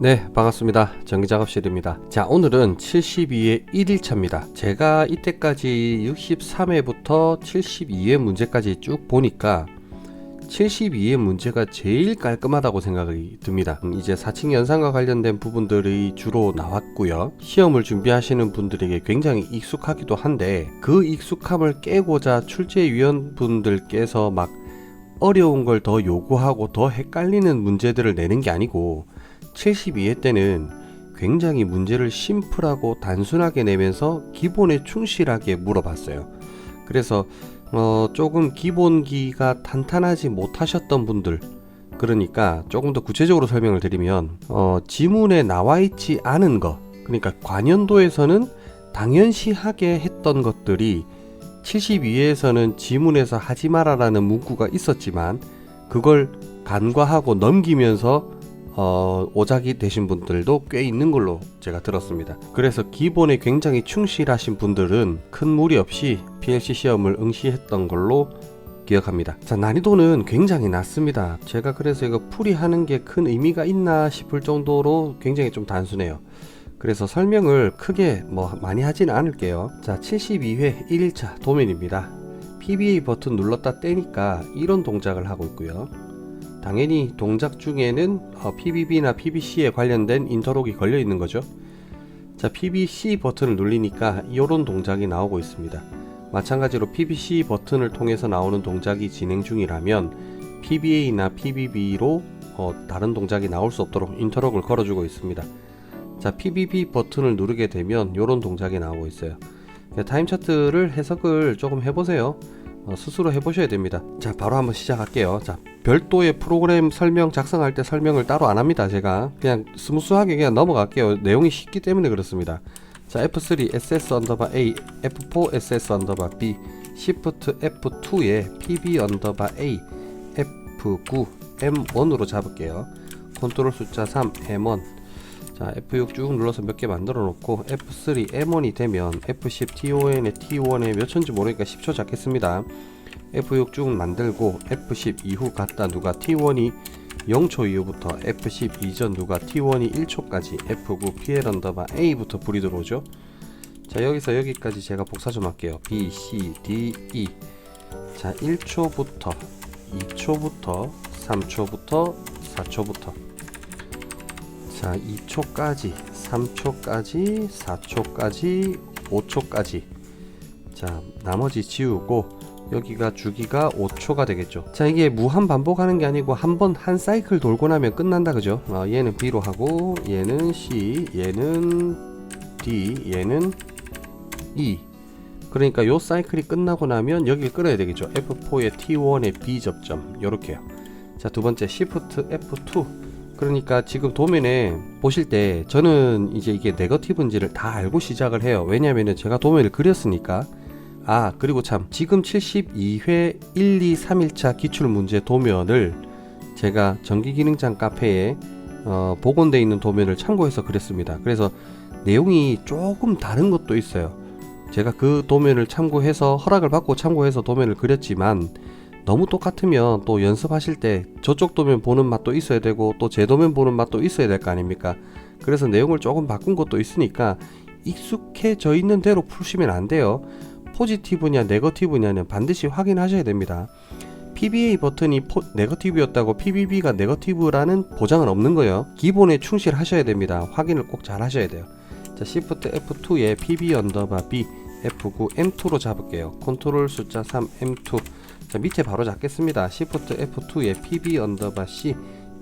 네, 반갑습니다. 전기작업실입니다. 자, 오늘은 72회 1일차입니다. 제가 이때까지 63회부터 72회 문제까지 쭉 보니까 72회 문제가 제일 깔끔하다고 생각이 듭니다. 음, 이제 사칙 연산과 관련된 부분들이 주로 나왔고요. 시험을 준비하시는 분들에게 굉장히 익숙하기도 한데 그 익숙함을 깨고자 출제위원분들께서 막 어려운 걸 더 요구하고 더 헷갈리는 문제들을 내는 게 아니고 72회 때는 굉장히 문제를 심플하고 단순하게 내면서 기본에 충실하게 물어봤어요. 그래서 어, 조금 기본기가 탄탄하지 못하셨던 분들 그러니까 조금 더 구체적으로 설명을 드리면 어, 지문에 나와 있지 않은 거 그러니까 관연도에서는 당연시하게 했던 것들이 72회에서는 지문에서 하지 마라라는 문구가 있었지만 그걸 간과하고 넘기면서 어, 오작이 되신 분들도 꽤 있는 걸로 제가 들었습니다. 그래서 기본에 굉장히 충실하신 분들은 큰 무리 없이 PLC 시험을 응시했던 걸로 기억합니다. 자, 난이도는 굉장히 낮습니다. 제가 그래서 이거 풀이하는 게 큰 의미가 있나 싶을 정도로 굉장히 좀 단순해요. 그래서 설명을 크게 뭐 많이 하지는 않을게요. 자, 72회 1일차 도면입니다. PBA 버튼 눌렀다 떼니까 이런 동작을 하고 있고요. 당연히 동작 중에는 어, PBB나 PBC에 관련된 인터록이 걸려 있는 거죠. 자, PBC 버튼을 누르니까 이런 동작이 나오고 있습니다. 마찬가지로 PBC 버튼을 통해서 나오는 동작이 진행 중이라면 PBA나 PBB로 어, 다른 동작이 나올 수 없도록 인터록을 걸어주고 있습니다. 자, PBB 버튼을 누르게 되면 이런 동작이 나오고 있어요. 타임 차트를 해석을 조금 해보세요. 어, 스스로 해보셔야 됩니다. 자, 바로 한번 시작할게요. 자, 별도의 프로그램 설명 작성할 때 설명을 따로 안 합니다. 제가 그냥 스무스하게 그냥 넘어갈게요. 내용이 쉽기 때문에 그렇습니다. 자, F3 SS 언더바 A, F4 SS 언더바 B, Shift F2에 PB 언더바 A, F9 M1으로 잡을게요. 컨트롤 숫자 3 M1 자 F6 쭉 눌러서 몇 개 만들어 놓고 F3 M1이 되면 F10 TON에 T1에 몇 초인지 모르니까 10초 잡겠습니다. F6 쭉 만들고 F10 이후 갔다 누가 T1이 0초 이후부터 F10 이전 누가 T1이 1초까지 F9 PL 언더바 A부터 불이 들어오죠. 자 여기서 여기까지 제가 복사 좀 할게요. B, C, D, E. 자 1초부터 2초부터 3초부터 4초부터 자 2초까지 3초까지 4초까지 5초까지. 자 나머지 지우고 여기가 주기가 5초가 되겠죠. 자 이게 무한 반복하는 게 아니고 한 번한 사이클 돌고 나면 끝난다 그죠? 어, 얘는 B로 하고 얘는 C 얘는 D 얘는 E. 그러니까 요 사이클이 끝나고 나면 여기를 끌어야 되겠죠. F4의 T1의 B 접점. 요렇게요. 자 두 번째 Shift F2 그러니까 지금 도면에 보실 때 저는 이제 이게 네거티브인지를 다 알고 시작을 해요. 왜냐면은 제가 도면을 그렸으니까. 아 그리고 참 지금 72회 1, 2, 3일차 기출 문제 도면을 제가 전기기능장 카페에 어, 복원되어 있는 도면을 참고해서 그렸습니다. 그래서 내용이 조금 다른 것도 있어요. 제가 그 도면을 참고해서 허락을 받고 참고해서 도면을 그렸지만 너무 똑같으면 또 연습하실 때 저쪽 도면 보는 맛도 있어야 되고 또 제 도면 보는 맛도 있어야 될 거 아닙니까? 그래서 내용을 조금 바꾼 것도 있으니까 익숙해져 있는 대로 푸시면 안 돼요. 포지티브냐 네거티브냐는 반드시 확인하셔야 됩니다. PBA 버튼이 포, 네거티브였다고 PBB가 네거티브라는 보장은 없는 거예요. 기본에 충실하셔야 됩니다. 확인을 꼭 잘 하셔야 돼요. 자, Shift F2에 PB 언더바 B F9 M2로 잡을게요. 컨트롤 숫자 3 M2 자 밑에 바로 잡겠습니다. Shift F2에 PB 언더바 C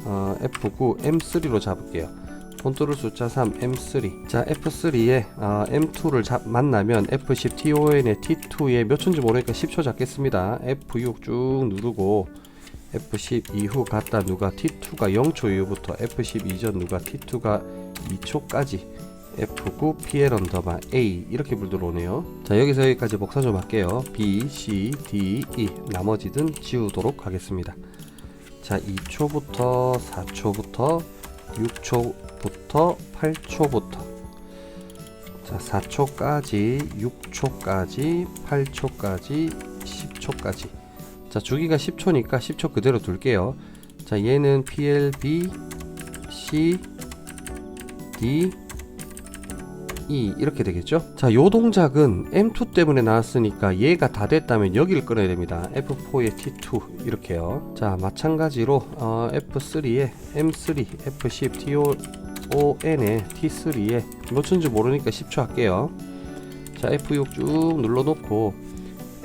어, F9 M3로 잡을게요. 컨트롤 숫자 3 M3 자 F3에 어, M2를 잡, 만나면 F10 TON에 T2에 몇 초인지 모르니까 10초 잡겠습니다. F6 쭉 누르고 F10 이후 갔다 누가 T2가 0초 이후부터 F10 이전 누가 T2가 2초까지 F9 PL 언더바 A 이렇게 불 들어오네요. 자 여기서 여기까지 복사 좀 할게요. B, C, D, E 나머지는 지우도록 하겠습니다. 자 2초부터 4초부터 6초부터 8초부터. 자 4초까지 6초까지 8초까지 10초까지. 자 주기가 10초니까 10초 그대로 둘게요. 자 얘는 PLB C D E 이렇게 되겠죠? 자, 요 동작은 M2 때문에 나왔으니까 얘가 다 됐다면 여기를 끊어야 됩니다. F4에 T2 이렇게요. 자, 마찬가지로 어, F3에 M3, F10, TON에 T3에 몇 초인지 모르니까 10초 할게요. 자, F6 쭉 눌러놓고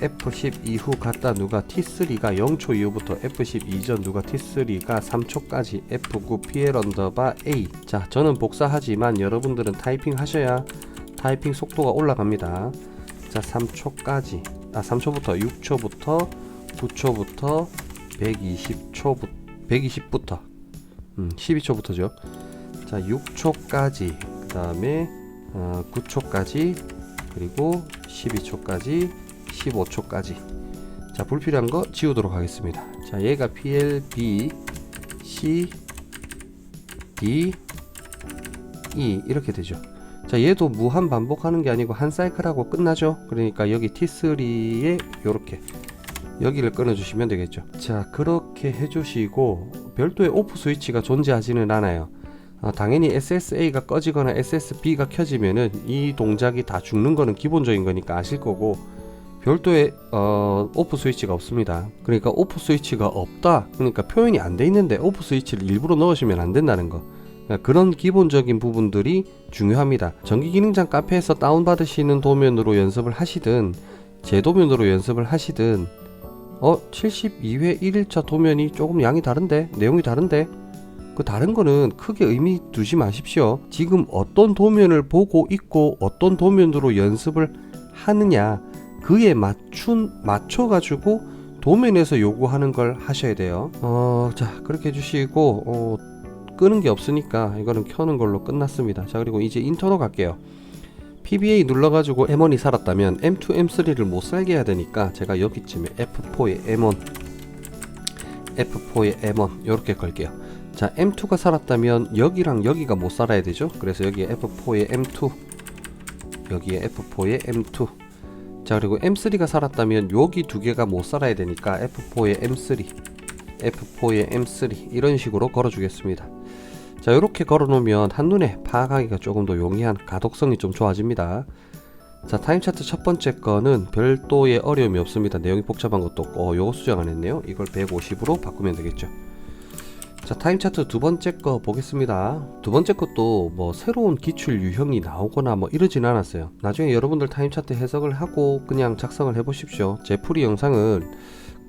F10 이후 갔다 누가 T3가 0초 이후부터 F10 이전 누가 T3가 3초까지 F9 PL 언더바 A. 자 저는 복사하지만 여러분들은 타이핑 하셔야 타이핑 속도가 올라갑니다. 자 3초까지. 아 3초부터 6초부터 9초부터 120초 120부터. 음 12초부터죠. 자 6초까지 그 다음에 어, 9초까지 그리고 12초까지 15초까지. 자 불필요한 거 지우도록 하겠습니다. 자 얘가 PLB C D E 이렇게 되죠. 자 얘도 무한 반복하는 게 아니고 한 사이클하고 끝나죠? 그러니까 여기 T3에 요렇게 여기를 끊어 주시면 되겠죠. 자 그렇게 해주시고 별도의 오프 스위치가 존재하지는 않아요. 어, 당연히 SSA가 꺼지거나 SSB가 켜지면은 이 동작이 다 죽는 거는 기본적인 거니까 아실 거고 별도의 어, 오프 스위치가 없습니다. 그러니까 오프 스위치가 없다. 그러니까 표현이 안 돼 있는데 오프 스위치를 일부러 넣으시면 안 된다는 거. 그러니까 그런 기본적인 부분들이 중요합니다. 전기 기능장 카페에서 다운 받으시는 도면으로 연습을 하시든 제 도면으로 연습을 하시든 어 72회 1일차 도면이 조금 양이 다른데 내용이 다른데 그 다른 거는 크게 의미 두지 마십시오. 지금 어떤 도면을 보고 있고 어떤 도면으로 연습을 하느냐 그에 맞춘 맞춰 가지고 도면에서 요구하는 걸 하셔야 돼요. 어, 자 그렇게 해주시고 어, 끄는 게 없으니까 이거는 켜는 걸로 끝났습니다. 자 그리고 이제 인터로 갈게요. PBA 눌러가지고 M1이 살았다면 M2, M3를 못 살게 해야 되니까 제가 여기쯤에 F4에 M1, F4에 M1 이렇게 걸게요. 자 M2가 살았다면 여기랑 여기가 못 살아야 되죠. 그래서 여기에 F4에 M2, 여기에 F4에 M2. 자 그리고 M3가 살았다면 여기 두 개가 못 살아야 되니까 F4에 M3 F4에 M3 이런 식으로 걸어 주겠습니다. 자 이렇게 걸어 놓으면 한눈에 파악하기가 조금 더 용이한 가독성이 좀 좋아집니다. 자 타임 차트 첫 번째 거는 별도의 어려움이 없습니다. 내용이 복잡한 것도 없고 어, 요거 수정 안 했네요. 이걸 150으로 바꾸면 되겠죠 자 타임 차트 두 번째 거 보겠습니다. 두 번째 것도 뭐 새로운 기출 유형이 나오거나 뭐 이러진 않았어요. 나중에 여러분들 타임 차트 해석을 하고 그냥 작성을 해 보십시오. 제 풀이 영상을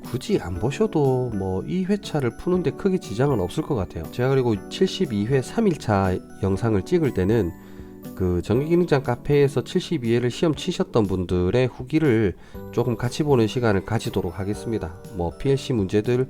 굳이 안 보셔도 뭐 이 회차를 푸는데 크게 지장은 없을 것 같아요. 제가 그리고 72회 3일차 영상을 찍을 때는 그 전기기능장 카페에서 72회를 시험 치셨던 분들의 후기를 조금 같이 보는 시간을 가지도록 하겠습니다. 뭐 PLC 문제들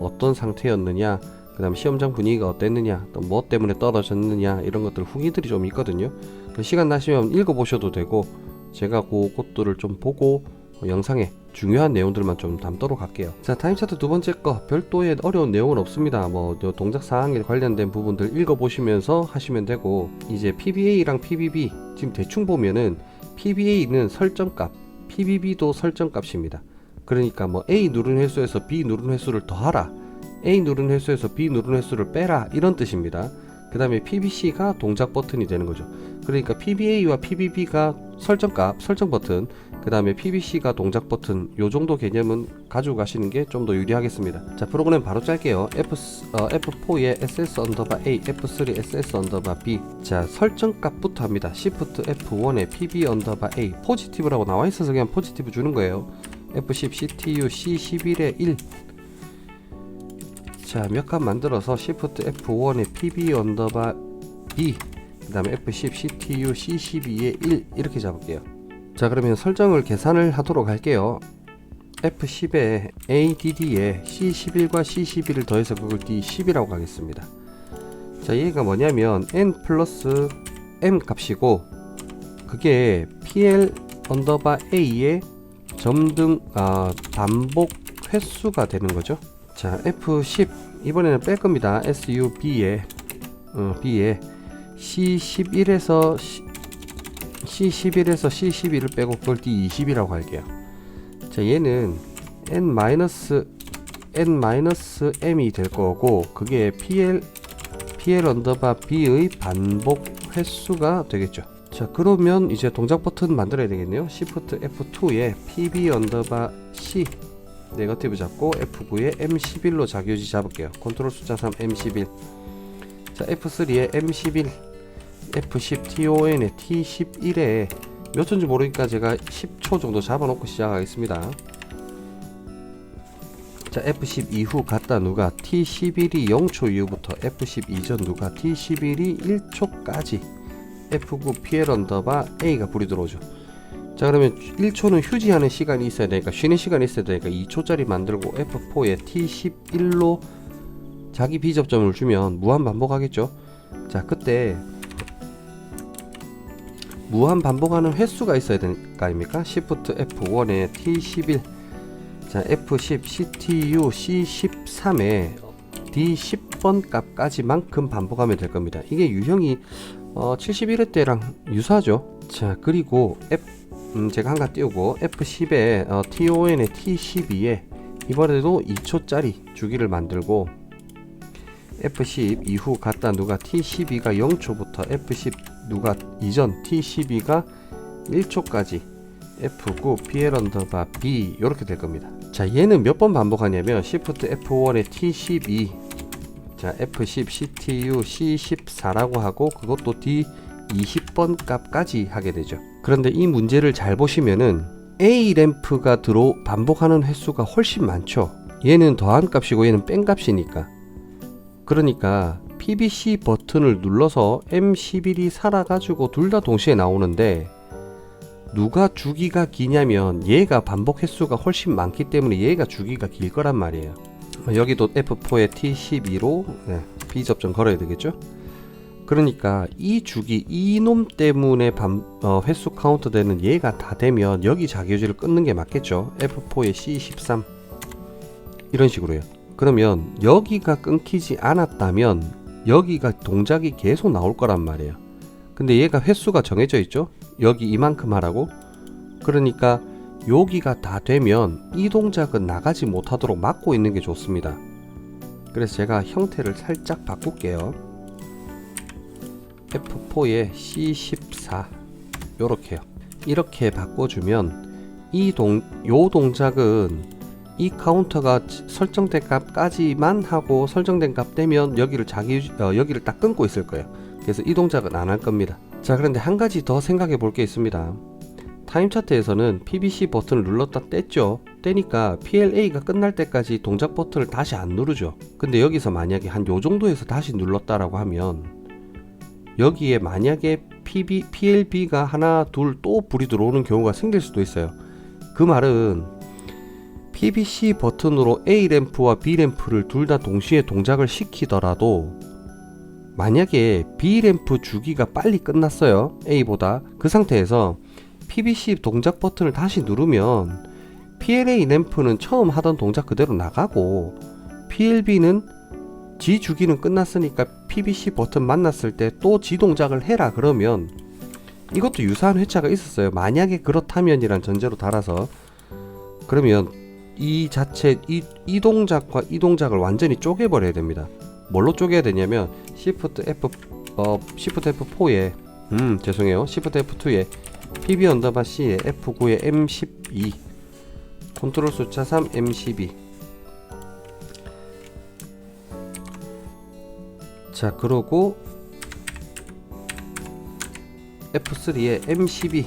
어떤 상태였느냐 그 다음에 시험장 분위기가 어땠느냐 또 뭐 때문에 떨어졌느냐 이런 것들 후기들이 좀 있거든요. 그 시간 나시면 읽어보셔도 되고 제가 그 것들을 좀 보고 어, 영상에 중요한 내용들만 좀 담도록 할게요. 자 타임차트 두 번째 거. 별도의 어려운 내용은 없습니다. 뭐 동작 사항에 관련된 부분들 읽어보시면서 하시면 되고 이제 PBA랑 PBB 지금 대충 보면은 PBA는 설정값 PBB도 설정값입니다. 그러니까 뭐 A 누른 횟수에서 B 누른 횟수를 더하라 A 누른 횟수에서 B 누른 횟수를 빼라 이런 뜻입니다. 그 다음에 PBC가 동작 버튼이 되는 거죠. 그러니까 PBA와 PBB가 설정값, 설정 버튼, 그 다음에 PBC가 동작 버튼, 요 정도 개념은 가지고 가시는 게 좀 더 유리하겠습니다. 자, 프로그램 바로 짤게요. F, 어, F4에 SS 언더바 A, F3 SS 언더바 B. 자, 설정값부터 합니다. Shift F1에 PB 언더바 A, 포지티브라고 나와 있어서 그냥 포지티브 주는 거예요. F10 CTU C11에 1, 자, 몇 칸 만들어서 Shift F1에 PB 언더바 B 그 다음에 F10 CTU C12에 1 이렇게 잡을게요. 자 그러면 설정을 계산을 하도록 할게요. F10에 ADD에 C11과 C12를 더해서 그걸 D10이라고 하겠습니다. 자 얘가 뭐냐면 N 플러스 M 값이고 그게 PL 언더바 A의 점등 아, 반복 횟수가 되는 거죠 자 F10. 이번에는 뺄 겁니다. SUB에. 어, B에. C11에서 C, C11에서 C12를 빼고 그걸 D20이라고 할게요. 자 얘는 N N M이 될 거고 그게 PL PL 언더바 B의 반복 횟수가 되겠죠. 자 그러면 이제 동작 버튼 만들어야 되겠네요. Shift F2에 PB 언더바 C 네거티브 잡고 F9에 M11로 자기유지 잡을게요. 컨트롤 숫자 3 M11. 자 F3에 M11, F10 TON에 T11에 몇 초인지 모르니까 제가 10초 정도 잡아놓고 시작하겠습니다. 자 F10 이후 갔다 누가 T11이 0초 이후부터 F10 이전 누가 T11이 1초까지 F9 PL 언더바 A가 불이 들어오죠. 자 그러면 1초는 휴지하는 시간이 있어야 되니까 쉬는 시간이 있어야 되니까 2초짜리 만들고 F4에 T11로 자기 비접점을 주면 무한 반복하겠죠. 자 그때 무한 반복하는 횟수가 있어야 거 아닙니까? Shift F1에 T11 자 F10 CTU C13에 D10번 값까지만큼 반복하면 될 겁니다. 이게 유형이 어, 71회 때랑 유사하죠. 자 그리고 F 음, 제가 한가 띄우고 F10에 어, TON의 T12에 이번에도 2초짜리 주기를 만들고 F10 이후 갔다 누가 T12가 0초부터 F10 누가 이전 T12가 1초까지 F9 PL 언더바 B 이렇게 될 겁니다. 자 얘는 몇 번 반복하냐면 Shift F1에 T12 자 F10 CTU C14라고 하고 그것도 D 20번 값까지 하게 되죠. 그런데 이 문제를 잘 보시면은 A 램프가 들어 반복하는 횟수가 훨씬 많죠. 얘는 더한 값이고 얘는 뺀 값이니까. 그러니까 PBC 버튼을 눌러서 M11이 살아가지고 둘 다 동시에 나오는데 누가 주기가 기냐면 얘가 반복 횟수가 훨씬 많기 때문에 얘가 주기가 길 거란 말이에요. 여기도 F4에 T12로 네, 비접점 걸어야 되겠죠? 그러니까 이 주기 이놈 때문에 반, 어, 횟수 카운트 되는 얘가 다 되면 여기 자기유지를 끊는 게 맞겠죠? F4에 C13 이런 식으로요. 그러면 여기가 끊기지 않았다면 여기가 동작이 계속 나올 거란 말이에요. 근데 얘가 횟수가 정해져 있죠? 여기 이만큼 하라고? 그러니까 여기가 다 되면 이 동작은 나가지 못하도록 막고 있는 게 좋습니다. 그래서 제가 형태를 살짝 바꿀게요 F4에 C14 요렇게요. 이렇게 바꿔주면 이 동, 요 동작은 이 카운터가 설정된 값까지만 하고 설정된 값 되면 여기를 자기 어, 여기를 딱 끊고 있을 거예요. 그래서 이 동작은 안 할 겁니다. 자 그런데 한 가지 더 생각해 볼 게 있습니다. 타임 차트에서는 PBC 버튼을 눌렀다 뗐죠. 떼니까 PLA가 끝날 때까지 동작 버튼을 다시 안 누르죠. 근데 여기서 만약에 한 요 정도에서 다시 눌렀다라고 하면 여기에 만약에 PB, PLB가 하나 둘 또 불이 들어오는 경우가 생길 수도 있어요. 그 말은 PBC 버튼으로 A 램프와 B 램프를 둘 다 동시에 동작을 시키더라도 만약에 B 램프 주기가 빨리 끝났어요. A보다 그 상태에서 PBC 동작 버튼을 다시 누르면 PLA 램프는 처음 하던 동작 그대로 나가고 PLB는 G 주기는 끝났으니까 PBC 버튼 만났을 때 또 G 동작을 해라 그러면 이것도 유사한 회차가 있었어요. 만약에 그렇다면이란 전제로 달아서 그러면 이 자체 이, 이 동작과 이 동작을 완전히 쪼개버려야 됩니다. 뭘로 쪼개야 되냐면 Shift F 어 Shift F4에 음 죄송해요 Shift F2에 PB 언더바 C에 F9에 M12 컨트롤 숫자 3 M12 자 그러고 F3에 M12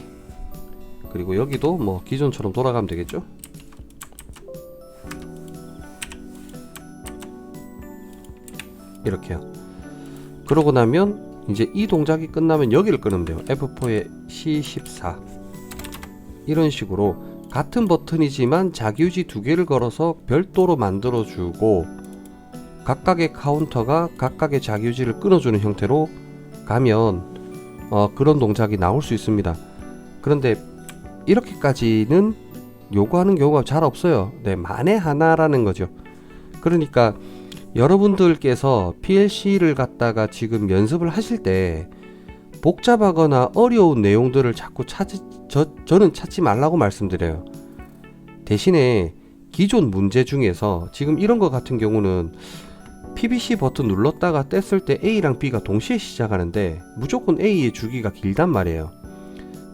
그리고 여기도 뭐 기존처럼 돌아가면 되겠죠? 이렇게요. 그러고 나면 이제 이 동작이 끝나면 여기를 끊으면 돼요. F4에 C14 이런 식으로 같은 버튼이지만 자기유지 두 개를 걸어서 별도로 만들어 주고 각각의 카운터가 각각의 자기유지를 끊어주는 형태로 가면 어, 그런 동작이 나올 수 있습니다. 그런데 이렇게까지는 요구하는 경우가 잘 없어요. 네, 만에 하나라는 거죠. 그러니까 여러분들께서 PLC를 갖다가 지금 연습을 하실 때 복잡하거나 어려운 내용들을 자꾸 찾지 저, 저는 찾지 말라고 말씀드려요. 대신에 기존 문제 중에서 지금 이런 것 같은 경우는 PBC 버튼 눌렀다가 뗐을 때 A랑 B가 동시에 시작하는데 무조건 A의 주기가 길단 말이에요.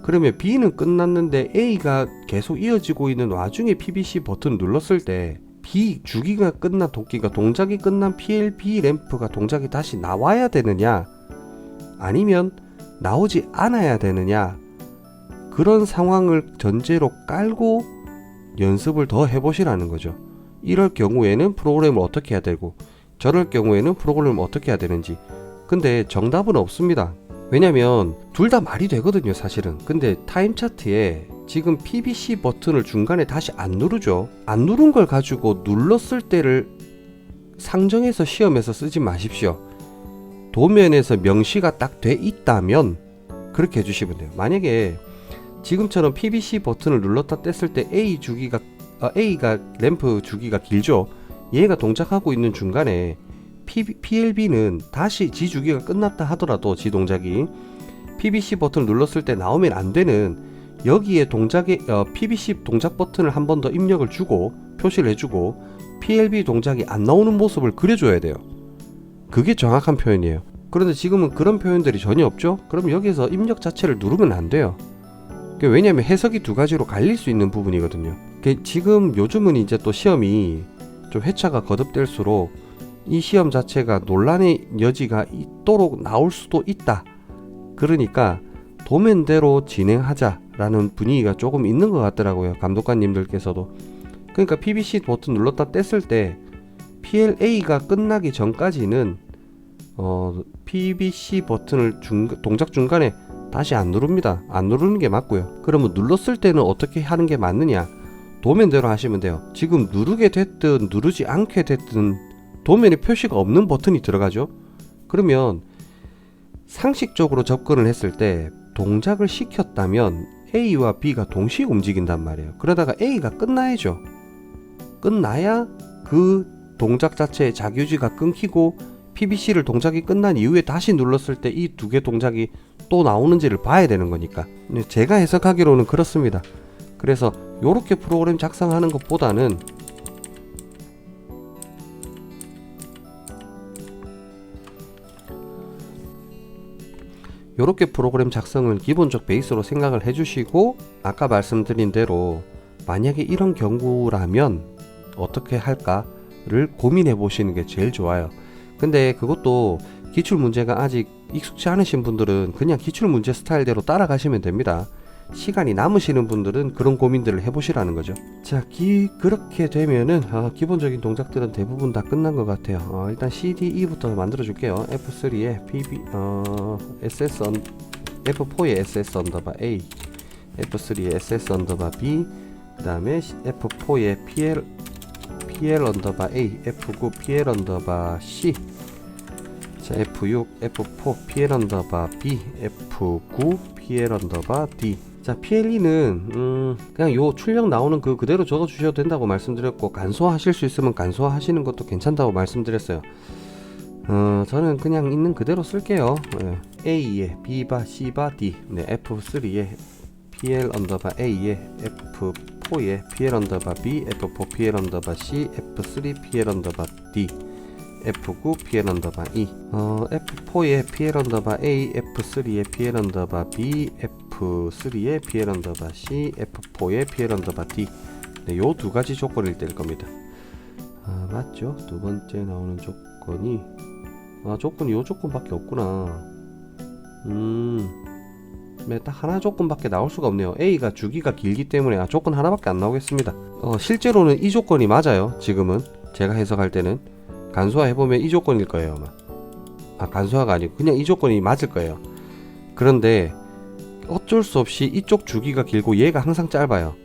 그러면 B는 끝났는데 A가 계속 이어지고 있는 와중에 PBC 버튼 눌렀을 때 B 주기가 끝난 도끼가 동작이 끝난 PLB 램프가 동작이 다시 나와야 되느냐 아니면 나오지 않아야 되느냐 그런 상황을 전제로 깔고 연습을 더 해보시라는 거죠. 이럴 경우에는 프로그램을 어떻게 해야 되고 저럴 경우에는 프로그램을 어떻게 해야 되는지. 근데 정답은 없습니다. 왜냐면 둘 다 말이 되거든요 사실은. 근데 타임 차트에 지금 PBC 버튼을 중간에 다시 안 누르죠. 안 누른 걸 가지고 눌렀을 때를 상정해서 시험에서 쓰지 마십시오. 도면에서 명시가 딱 돼 있다면 그렇게 해주시면 돼요. 만약에 지금처럼 PBC 버튼을 눌렀다 뗐을 때 A 주기가 아, A가 램프 주기가 길죠 얘가 동작하고 있는 중간에 PLB는 다시 지 주기가 끝났다 하더라도 지 동작이 PBC 버튼을 눌렀을 때 나오면 안 되는 여기에 동작에 어, PBC 동작 버튼을 한 번 더 입력을 주고 표시를 해주고 PLB 동작이 안 나오는 모습을 그려줘야 돼요. 그게 정확한 표현이에요. 그런데 지금은 그런 표현들이 전혀 없죠. 그럼 여기서 입력 자체를 누르면 안 돼요. 왜냐하면 해석이 두 가지로 갈릴 수 있는 부분이거든요. 지금 요즘은 이제 또 시험이 좀 회차가 거듭될수록 이 시험 자체가 논란의 여지가 있도록 나올 수도 있다. 그러니까 도면대로 진행하자라는 분위기가 조금 있는 것 같더라고요. 감독관님들께서도. 그러니까 PBC 버튼 눌렀다 뗐을 때 PLA가 끝나기 전까지는 어, PBC 버튼을 중, 동작 중간에 다시 안 누릅니다. 안 누르는 게 맞고요. 그러면 눌렀을 때는 어떻게 하는 게 맞느냐? 도면대로 하시면 돼요. 지금 누르게 됐든 누르지 않게 됐든 도면에 표시가 없는 버튼이 들어가죠. 그러면 상식적으로 접근을 했을 때 동작을 시켰다면 A와 B가 동시에 움직인단 말이에요. 그러다가 A가 끝나야죠. 끝나야 그 동작 자체의 자규지가 끊기고 PBC를 동작이 끝난 이후에 다시 눌렀을 때 이 두 개 동작이 또 나오는지를 봐야 되는 거니까. 제가 해석하기로는 그렇습니다. 그래서 이렇게 프로그램 작성하는 것보다는 이렇게 프로그램 작성을 기본적 베이스로 생각을 해주시고 아까 말씀드린 대로 만약에 이런 경우라면 어떻게 할까를 고민해 보시는 게 제일 좋아요. 근데 그것도 기출 문제가 아직 익숙치 않으신 분들은 그냥 기출 문제 스타일대로 따라가시면 됩니다. 시간이 남으시는 분들은 그런 고민들을 해보시라는 거죠. 자, 기, 그렇게 되면은 아, 기본적인 동작들은 대부분 다 끝난 것 같아요. 어, 일단 CDE부터 만들어 줄게요. F3에 PB, 어, SS 언, F4에 SS 언더바 A, F3에 SS 언더바 B, 그 다음에 F4에 PL, PL 언더바 A, F9 PL 언더바 C, 자, F6, F4 PL 언더바 B, F9 PL 언더바 D. 자, PLE는 음, 그냥 요 출력 나오는 그 그대로 적어 주셔도 된다고 말씀드렸고 간소화하실 수 있으면 간소화하시는 것도 괜찮다고 말씀드렸어요. 어, 저는 그냥 있는 그대로 쓸게요. 예. A에 B바 C바 D, 네, F3에 PL 언더바 A에 F4에 PL 언더바 B, F4 PL 언더바 C, F3 PL 언더바 D. F9 PL 언더바 E 어, F4에 PL 언더바 A F3에 PL 언더바 B F3에 PL 언더바 C F4에 PL 언더바 D 네, 요두 가지 조건일 때일 겁니다. 아, 맞죠? 두 번째 나오는 조건이. 아 조건이 요 조건밖에 없구나. 음딱 하나 조건밖에 나올 수가 없네요. A가 주기가 길기 때문에 아, 조건 하나밖에 안 나오겠습니다. 어, 실제로는 이 조건이 맞아요. 지금은. 제가 해석할 때는. 간소화 해보면 이 조건일 거예요 아마. 아 간소화가 아니고 그냥 이 조건이 맞을 거예요. 그런데 어쩔 수 없이 이쪽 주기가 길고 얘가 항상 짧아요.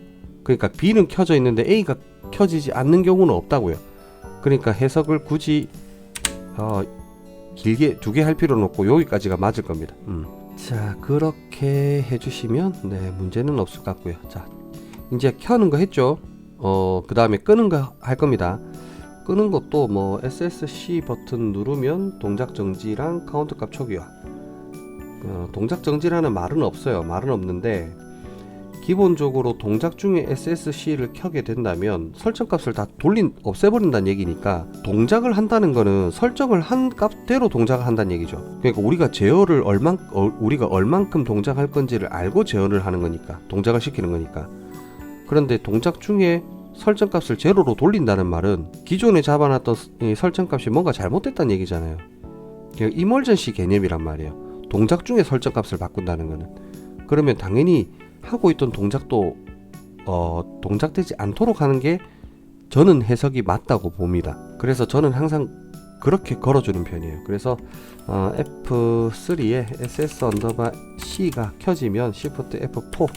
그러니까 B는 켜져 있는데 A가 켜지지 않는 경우는 없다고요. 그러니까 해석을 굳이 어, 길게 두 개 할 필요는 없고 여기까지가 맞을 겁니다. 음. 자 그렇게 해주시면 네 문제는 없을 것 같고요. 자 이제 켜는 거 했죠? 어그 다음에 끄는 거 할 겁니다. 끄는 것도 뭐 SSC 버튼 누르면 동작 정지랑 카운트 값 초기화 어, 동작 정지라는 말은 없어요 말은 없는데 기본적으로 동작 중에 SSC를 켜게 된다면 설정 값을 다 돌린 없애버린다는 얘기니까 동작을 한다는 거는 설정을 한 값대로 동작을 한다는 얘기죠. 그러니까 우리가 제어를 얼만 어, 우리가 얼만큼 동작할 건지를 알고 제어를 하는 거니까 동작을 시키는 거니까. 그런데 동작 중에 설정 값을 제로로 돌린다는 말은 기존에 잡아놨던 이 설정 값이 뭔가 잘못됐다는 얘기잖아요. 그러니까 이멀전시 개념이란 말이에요. 동작 중에 설정 값을 바꾼다는 거는 그러면 당연히 하고 있던 동작도 어, 동작되지 않도록 하는 게 저는 해석이 맞다고 봅니다. 그래서 저는 항상 그렇게 걸어주는 편이에요. 그래서 어, F3에 SS 언더바 C가 켜지면 Shift F4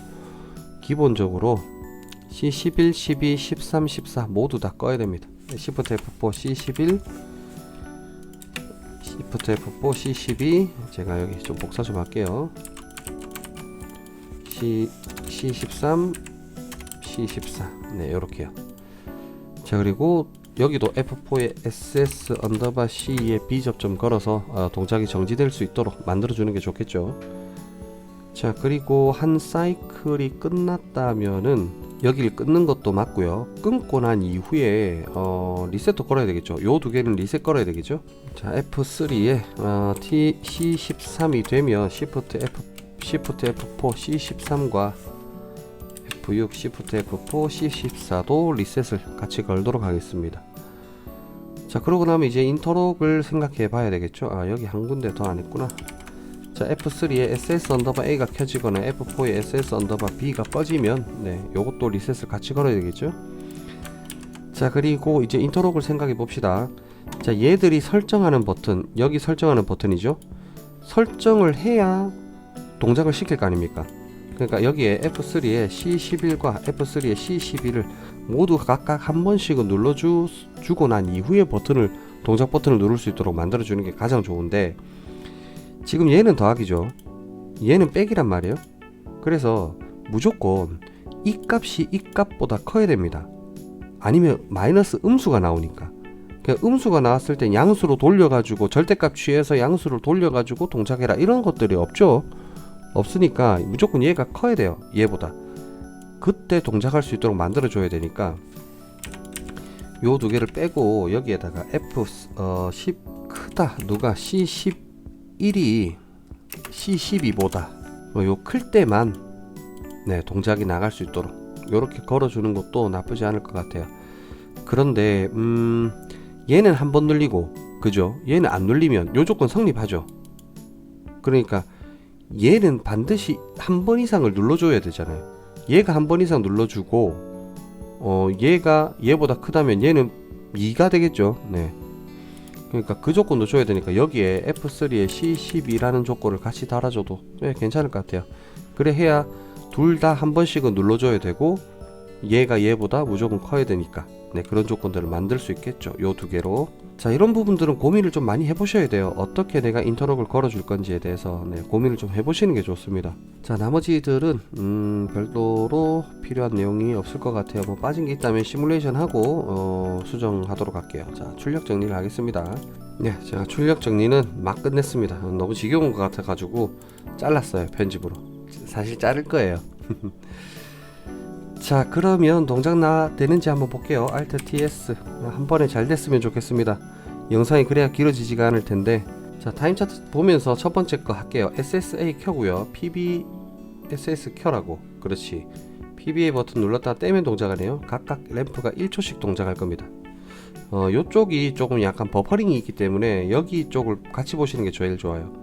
기본적으로 C11, 12, 13, 14 모두 다 꺼야 됩니다. Shift F4, C11, Shift F4, C12 제가 여기 좀 복사 좀 할게요. C, C13, C14 네 요렇게요. 자 그리고 여기도 F4에 SS 언더바 C에 비접점 걸어서 어, 동작이 정지될 수 있도록 만들어 주는 게 좋겠죠. 자 그리고 한 사이클이 끝났다면은 여기를 끊는 것도 맞고요 끊고 난 이후에 어, 리셋도 걸어야 되겠죠 요 두 개는 리셋 걸어야 되겠죠 자 F3에 어, T C13이 되면 Shift F Shift F4 C13과 F6 Shift F4 C14도 리셋을 같이 걸도록 하겠습니다. 자 그러고 나면 이제 인터록을 생각해 봐야 되겠죠. 아 여기 한 군데 더 안 했구나. 자 F3에 SS 언더바 A가 켜지거나 F4에 SS 언더바 B가 꺼지면 네 요것도 리셋을 같이 걸어야 되겠죠. 자 그리고 이제 인터록을 생각해 봅시다. 자 얘들이 설정하는 버튼 여기 설정하는 버튼이죠. 설정을 해야 동작을 시킬 거 아닙니까? 그러니까 여기에 F3에 C11과 F3에 C12를 모두 각각 한 번씩은 눌러주 주고 난 이후에 버튼을 동작 버튼을 누를 수 있도록 만들어 주는 게 가장 좋은데 지금 얘는 더하기죠. 얘는 빼기란 말이에요. 그래서 무조건 이 값이 이 값보다 커야 됩니다. 아니면 마이너스 음수가 나오니까. 그 음수가 나왔을 때 양수로 돌려가지고 절대값 취해서 양수를 돌려가지고 동작해라 이런 것들이 없죠. 없으니까 무조건 얘가 커야 돼요 얘보다 그때 동작할 수 있도록 만들어 줘야 되니까 요 두 개를 빼고 여기에다가 F 어, 10 크다 누가 C11이 C12보다 뭐요클 때만 네 동작이 나갈 수 있도록 요렇게 걸어주는 것도 나쁘지 않을 것 같아요 그런데 음 얘는 한 번 눌리고 그죠 얘는 안 눌리면 요 조건 성립하죠 그러니까 얘는 반드시 한 번 이상을 눌러줘야 되잖아요. 얘가 한 번 이상 눌러주고 어 얘가 얘보다 크다면 얘는 2가 되겠죠. 네. 그러니까 그 조건도 줘야 되니까 여기에 F3에 C12라는 조건을 같이 달아줘도 네, 괜찮을 것 같아요. 그래 해야 둘 다 한 번씩은 눌러줘야 되고 얘가 얘보다 무조건 커야 되니까 네 그런 조건들을 만들 수 있겠죠. 요 두 개로 자 이런 부분들은 고민을 좀 많이 해보셔야 돼요. 어떻게 내가 인터럭을 걸어줄 건지에 대해서 네, 고민을 좀 해보시는 게 좋습니다. 자 나머지들은 음, 별도로 필요한 내용이 없을 것 같아요. 뭐 빠진 게 있다면 시뮬레이션 하고 어, 수정하도록 할게요. 자 출력 정리를 하겠습니다. 네 제가 출력 정리는 막 끝냈습니다. 너무 지겨운 것 같아 가지고 잘랐어요 편집으로. 사실 자를 거예요 자 그러면 동작 나 되는지 한번 볼게요. Alt TS 한 번에 잘 됐으면 좋겠습니다. 영상이 그래야 길어지지가 않을 텐데. 자 타임 차트 보면서 첫 번째 거 할게요. SSA 켜고요. PB SS 켜라고. 그렇지. PBA 버튼 눌렀다 떼면 동작하네요. 각각 램프가 1초씩 동작할 겁니다. 어 요쪽이 조금 약간 버퍼링이 있기 때문에 여기 쪽을 같이 보시는 게 제일 좋아요.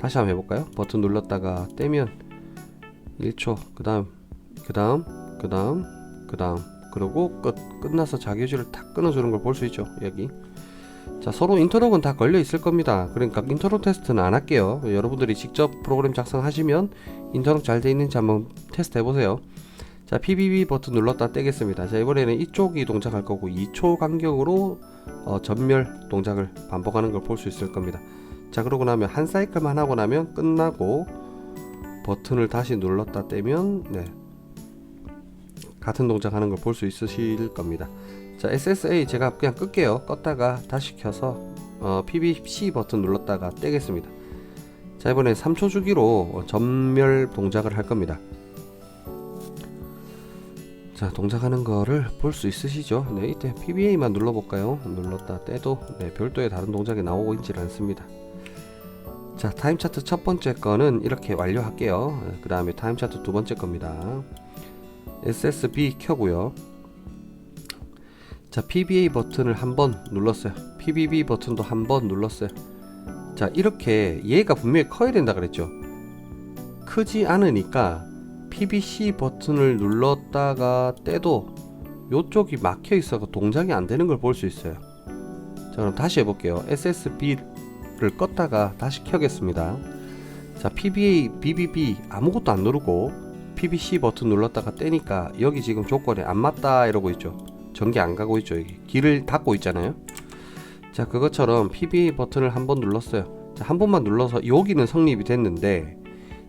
다시 한번 해볼까요? 버튼 눌렀다가 떼면 1초. 그 다음 그 다음 그 다음 그 다음. 그리고 끝 끝나서 자기유지를 탁 끊어주는 걸 볼 수 있죠 여기. 자 서로 인터록은 다 걸려 있을 겁니다. 그러니까 인터록 테스트는 안 할게요. 여러분들이 직접 프로그램 작성하시면 인터록 잘 돼 있는지 한번 테스트 해보세요. 자 PBB 버튼 눌렀다 떼겠습니다. 자 이번에는 이쪽이 동작할 거고 2초 간격으로 어, 전멸 동작을 반복하는 걸 볼 수 있을 겁니다. 자 그러고 나면 한 사이클만 하고 나면 끝나고 버튼을 다시 눌렀다 떼면 네 같은 동작 하는 걸 볼 수 있으실 겁니다. 자, SSA 제가 그냥 끌게요. 껐다가 다시 켜서 어, PBC 버튼 눌렀다가 떼겠습니다. 자, 이번에 3초 주기로 전멸 동작을 할 겁니다. 자 동작하는 거를 볼 수 있으시죠? 네 이때 PBA만 눌러볼까요? 눌렀다 떼도 네, 별도의 다른 동작이 나오고 있질 않습니다. 자 타임 차트 첫 번째 거는 이렇게 완료할게요. 그 다음에 타임 차트 두 번째 겁니다. SSB 켜고요. 자 PBA 버튼을 한 번 눌렀어요. PBB 버튼도 한 번 눌렀어요. 자 이렇게 얘가 분명히 커야 된다 그랬죠. 크지 않으니까 PBC 버튼을 눌렀다가 떼도 요쪽이 막혀 있어서 동작이 안 되는 걸 볼 수 있어요. 자 그럼 다시 해볼게요. SSB를 껐다가 다시 켜겠습니다. 자 PBA, BBB 아무것도 안 누르고 PBC 버튼 눌렀다가 떼니까 여기 지금 조건에 안 맞다 이러고 있죠. 전기 안 가고 있죠. 여기 길을 닫고 있잖아요. 자 그것처럼 PBA 버튼을 한 번 눌렀어요. 자 한 번만 눌러서 여기는 성립이 됐는데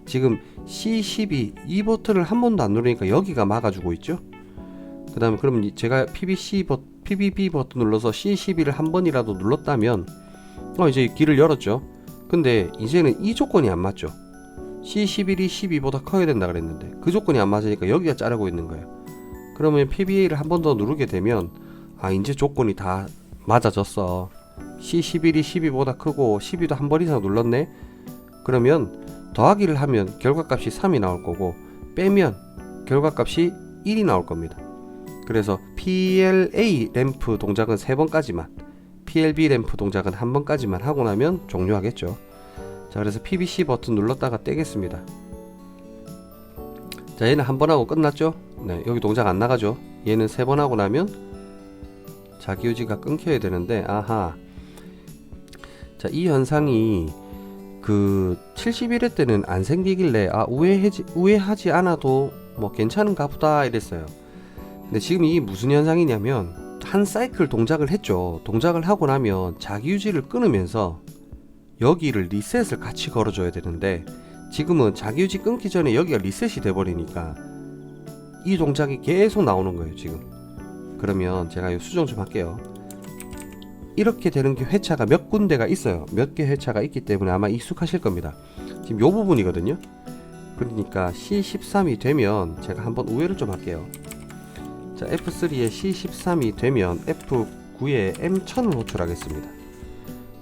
지금 C12 이 버튼을 한 번도 안 누르니까 여기가 막아주고 있죠. 그 다음에 그럼 이- 제가 PBC 버, PBB 버튼 눌러서 C12를 한 번이라도 눌렀다면 어 이제 길을 열었죠. 근데 이제는 이 조건이 안 맞죠. C11이 12보다 커야 된다 그랬는데 그 조건이 안 맞으니까 여기가 자르고 있는 거예요. 그러면 PBA를 한 번 더 누르게 되면 아 이제 조건이 다 맞아졌어. C11이 12보다 크고 12도 한 번 이상 눌렀네. 그러면 더하기를 하면 결과값이 3이 나올 거고 빼면 결과값이 1이 나올 겁니다. 그래서 PLA 램프 동작은 3번까지만 PLB 램프 동작은 한 번까지만 하고 나면 종료하겠죠. 자 그래서 PBC 버튼 눌렀다가 떼겠습니다. 자 얘는 한 번 하고 끝났죠? 네 여기 동작 안 나가죠? 얘는 세 번 하고 나면 자기유지가 끊겨야 되는데 아하 자 이 현상이 그 71회 때는 안 생기길래 아 우회하지, 우회하지 않아도 뭐 괜찮은가 보다 이랬어요 근데 지금 이게 무슨 현상이냐면 한 사이클 동작을 했죠 동작을 하고 나면 자기유지를 끊으면서 여기를 리셋을 같이 걸어줘야 되는데 지금은 자기유지 끊기 전에 여기가 리셋이 돼버리니까 이 동작이 계속 나오는 거예요 지금. 그러면 제가 이 수정 좀 할게요. 이렇게 되는 게 회차가 몇 군데가 있어요. 몇 개 회차가 있기 때문에 아마 익숙하실 겁니다. 지금 요 부분이거든요. 그러니까 C13이 되면 제가 한번 우회를 좀 할게요. 자 F3에 C13이 되면 F9에 M1000을 호출하겠습니다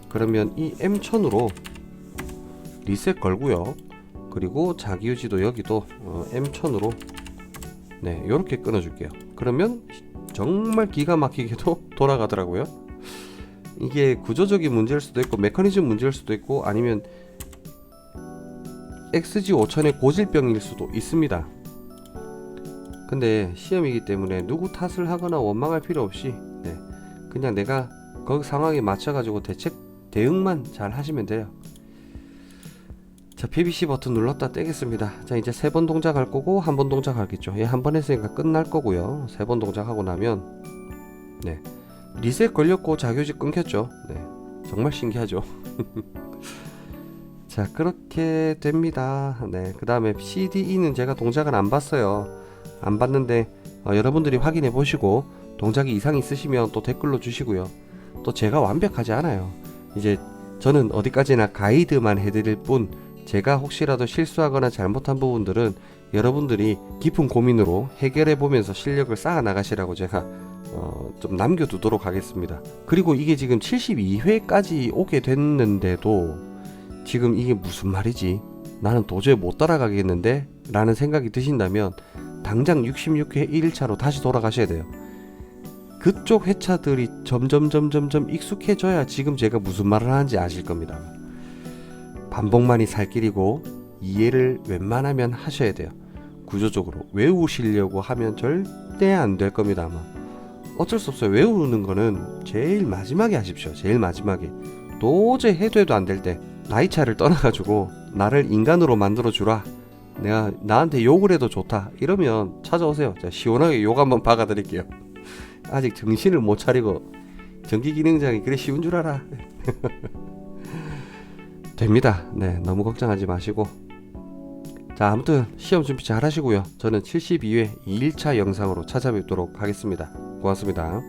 그러면 이 M1000으로 리셋 걸고요. 그리고 자기유지도 여기도 어, M1000으로. 네 이렇게 끊어 줄게요. 그러면 정말 기가 막히게도 돌아가더라고요. 이게 구조적인 문제일 수도 있고 메커니즘 문제일 수도 있고 아니면 XG5000의 고질병일 수도 있습니다. 근데 시험이기 때문에 누구 탓을 하거나 원망할 필요 없이 네, 그냥 내가 그 상황에 맞춰 가지고 대책 대응만 잘 하시면 돼요. 자 PBC 버튼 눌렀다 떼겠습니다. 자 이제 세 번 동작할 거고 한 번 동작하겠죠. 얘 한 번 했으니까 끝날 거고요. 세 번 동작하고 나면 네. 리셋 걸렸고 자교지 끊겼죠. 네. 정말 신기하죠. 자 그렇게 됩니다. 네그 다음에 CDE는 제가 동작을 안 봤어요. 안 봤는데 어, 여러분들이 확인해 보시고 동작이 이상 있으시면 또 댓글로 주시고요. 또 제가 완벽하지 않아요 이제 저는 어디까지나 가이드만 해드릴 뿐 제가 혹시라도 실수하거나 잘못한 부분들은 여러분들이 깊은 고민으로 해결해 보면서 실력을 쌓아 나가시라고 제가 어, 좀 남겨두도록 하겠습니다. 그리고 이게 지금 72회까지 오게 됐는데도 지금 이게 무슨 말이지? 나는 도저히 못 따라가겠는데? 라는 생각이 드신다면 당장 66회 1일차로 다시 돌아가셔야 돼요. 그쪽 회차들이 점점 점점점 익숙해져야 지금 제가 무슨 말을 하는지 아실 겁니다. 반복만이 살 길이고 이해를 웬만하면 하셔야 돼요. 구조적으로 외우시려고 하면 절대 안 될 겁니다 아마. 어쩔 수 없어요. 외우는 거는 제일 마지막에 하십시오. 제일 마지막에. 도저히 해도 해도 안 될 때 나이 차를 떠나가지고 나를 인간으로 만들어 주라. 내가 나한테 욕을 해도 좋다. 이러면 찾아오세요. 자, 시원하게 욕 한번 박아드릴게요. 아직 정신을 못 차리고 전기 기능장이 그래 쉬운 줄 알아. 됩니다. 네, 너무 걱정하지 마시고. 자, 아무튼 시험 준비 잘 하시고요. 저는 72회 2일차 영상으로 찾아뵙도록 하겠습니다. 고맙습니다.